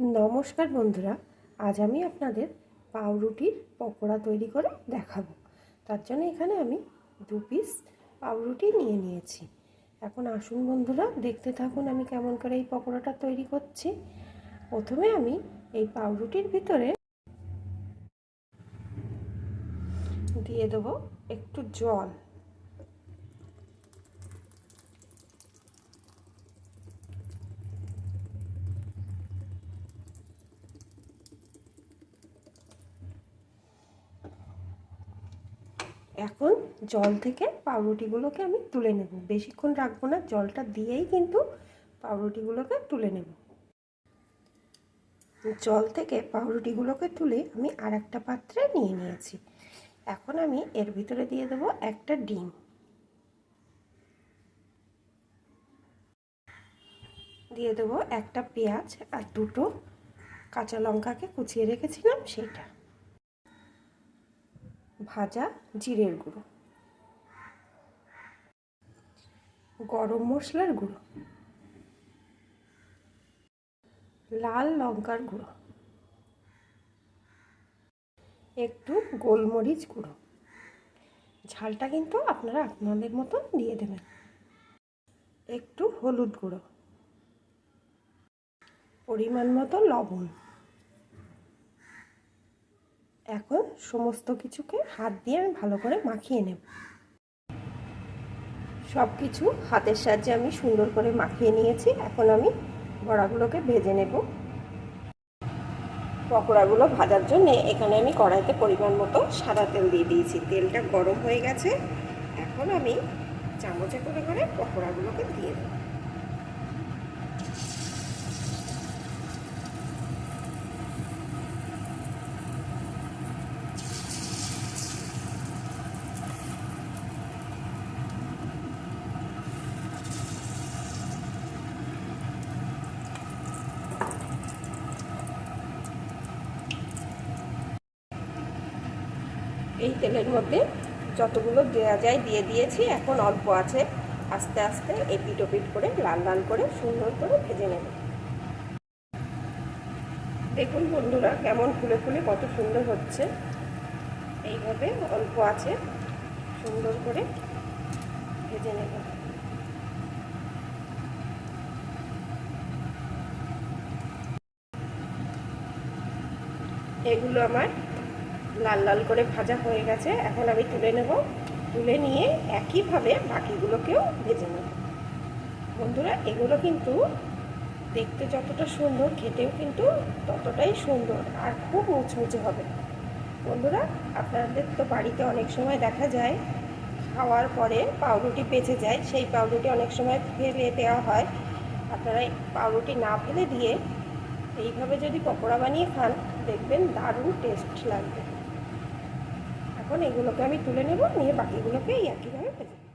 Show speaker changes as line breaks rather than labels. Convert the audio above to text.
নমস্কার বন্ধুরা, আজ আমি আপনাদের পাউরুটির পকোড়া তৈরি করে দেখাবো। তার জন্য এখানে আমি দু পিস পাউরুটি নিয়ে নিয়েছি। এখন আসুন বন্ধুরা, দেখতে থাকুন আমি কেমন করে এই পকোড়াটা তৈরি করছি। প্রথমে আমি এই পাউরুটির ভিতরে দিয়ে দেবো একটু জল। এখন জল থেকে পাউরুটিগুলোকে আমি তুলে নেব। বেশিক্ষণ রাখব না, জলটা দিয়েই কিন্তু পাউরুটিগুলোকে তুলে নেব। জল থেকে পাউরুটিগুলোকে তুলে আমি আর একটা পাত্রে নিয়ে নিয়েছি। এখন আমি এর ভিতরে দিয়ে দেব একটা ডিম। দিয়ে দেব একটা পেঁয়াজ আর দুটো কাঁচা লঙ্কাকে কুচিয়ে রেখেছিলাম সেইটা। ভাজা জিরের গুঁড়ো। গরম মশলার গুঁড়ো। লাল লঙ্কার গুঁড়ো। একটু গোলমরিচ গুঁড়ো। ঝালটা কিন্তু আপনারা আপনাদের মতন দিয়ে দেবেন। একটু হলুদ গুঁড়ো। পরিমাণ মতো লবণ। এখন সমস্ত কিছুকে হাত দিয়ে আমি ভালো করে মাখিয়ে নেব। সব কিছু হাতের সাহায্যে আমি সুন্দর করে মাখিয়ে নিয়েছি। এখন আমি বড়াগুলোকে ভেজে নেব। পকোড়াগুলো ভাজার জন্য এখানে আমি কড়াইতে পরিমাণ মতো সাদা তেল দিয়ে দিয়েছি। তেলটা গরম হয়ে গেছে। এখন আমি চামচে করে করে পকোড়াগুলোকে দিয়ে দেবো। এই তেলের মধ্যে যতগুলো দেওয়া যায় দিয়ে দিয়েছি, এখন অল্প আছে। আস্তে আস্তে এপিট ওপিট করে, লাল লাল করে, সুন্দর করে ভেজে নেব। দেখুন বন্ধুরা, কেমন ফুলে ফুলে কত সুন্দর হচ্ছে। এইভাবে অল্প আছে, সুন্দর করে ভেজে নেব। এগুলো আমার লাল লাল করে ভাজা হয়ে গেছে। এখন আমি তুলে নেব। তুলে নিয়ে একইভাবে বাকিগুলোকেও ভেজে নেব। বন্ধুরা, এগুলো কিন্তু দেখতে যতটা সুন্দর, খেতেও কিন্তু ততটাই সুন্দর আর খুব মুচমুচে হবে। বন্ধুরা, আপনাদের তো বাড়িতে অনেক সময় দেখা যায়, খাওয়ার পরে পাউরুটি বেঁচে যায়, সেই পাউরুটি অনেক সময় ফেলে দেওয়া হয়। আপনারা পাউরুটি না ফেলে দিয়ে এইভাবে যদি পকোড়া বানিয়ে খান, দেখবেন দারুণ টেস্ট লাগবে। এখন এগুলোকে আমি তুলে নেব নিয়ে বাকিগুলোকে এই একইভাবে ভেজে